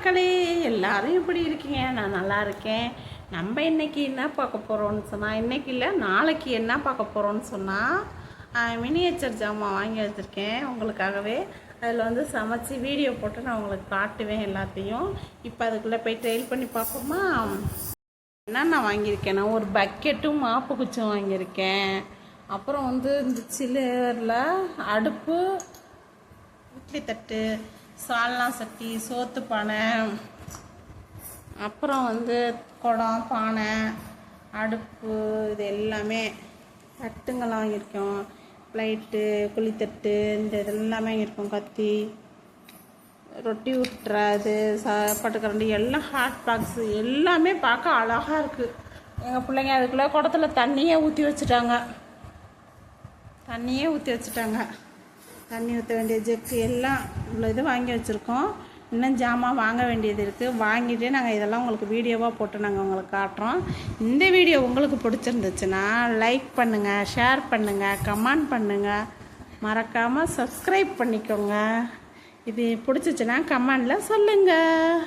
மக்களே எல்லாரும் எப்படி இருக்கீங்க. நான் நல்லா இருக்கேன். நம்ம இன்னைக்கு என்ன பார்க்க போகிறோம்னு சொன்னால் இன்னைக்கு இல்லை நாளைக்கு என்ன பார்க்க போகிறோன்னு சொன்னால் மினியேச்சர் ஜாமான் வாங்கி வச்சுருக்கேன். உங்களுக்காகவே. அதில் வந்து சமைச்சு வீடியோ போட்டு நான் உங்களுக்கு காட்டுவேன் எல்லாத்தையும். இப்போ அதுக்குள்ளே போய் ட்ரெயில் பண்ணி பார்ப்போமா? என்னென்ன வாங்கியிருக்கேன்னா ஒரு பக்கெட்டும் மாப்பு குச்சும் வாங்கியிருக்கேன். அப்புறம் வந்து இந்த சில்லரில் அடுப்பு இட்லி தட்டு சால்னா சட்டி சோத்து பானை அப்புறம் வந்து குடம் பானை அடுப்பு இது எல்லாமே தட்டுங்கள்லாம் வாங்கியிருக்கோம். ப்ளைட்டு குழித்தட்டு இந்த இதெல்லாமே வாங்கியிருக்கோம். கத்தி ரொட்டி விட்டுறது சாப்பாட்டு கரண்டி எல்லாம் ஹாட் பாக்ஸு எல்லாமே பார்க்க அழகாக இருக்குது எங்கள் பிள்ளைங்க அதுக்குள்ளே குடத்துல தண்ணியே ஊற்றி வச்சுட்டாங்க. தண்ணியே ஊற்றி வச்சுட்டாங்க. தண்ணி ஊற்ற வேண்டிய ஜெக்கு எல்லாம் இவ்வளோ இது வாங்கி வச்சுருக்கோம். இன்னும் ஜாமான் வாங்க வேண்டியது இருக்குது வாங்கிட்டு நாங்கள் இதெல்லாம் உங்களுக்கு வீடியோவாக போட்டு நாங்கள் உங்களுக்கு காட்டுறோம். இந்த வீடியோ உங்களுக்கு பிடிச்சிருந்துச்சுன்னா லைக் பண்ணுங்கள் ஷேர் பண்ணுங்கள் கமெண்ட் பண்ணுங்கள் மறக்காமல் சப்ஸ்கிரைப் பண்ணிக்கோங்க. இது பிடிச்சிச்சின்னா கமெண்டில் சொல்லுங்கள்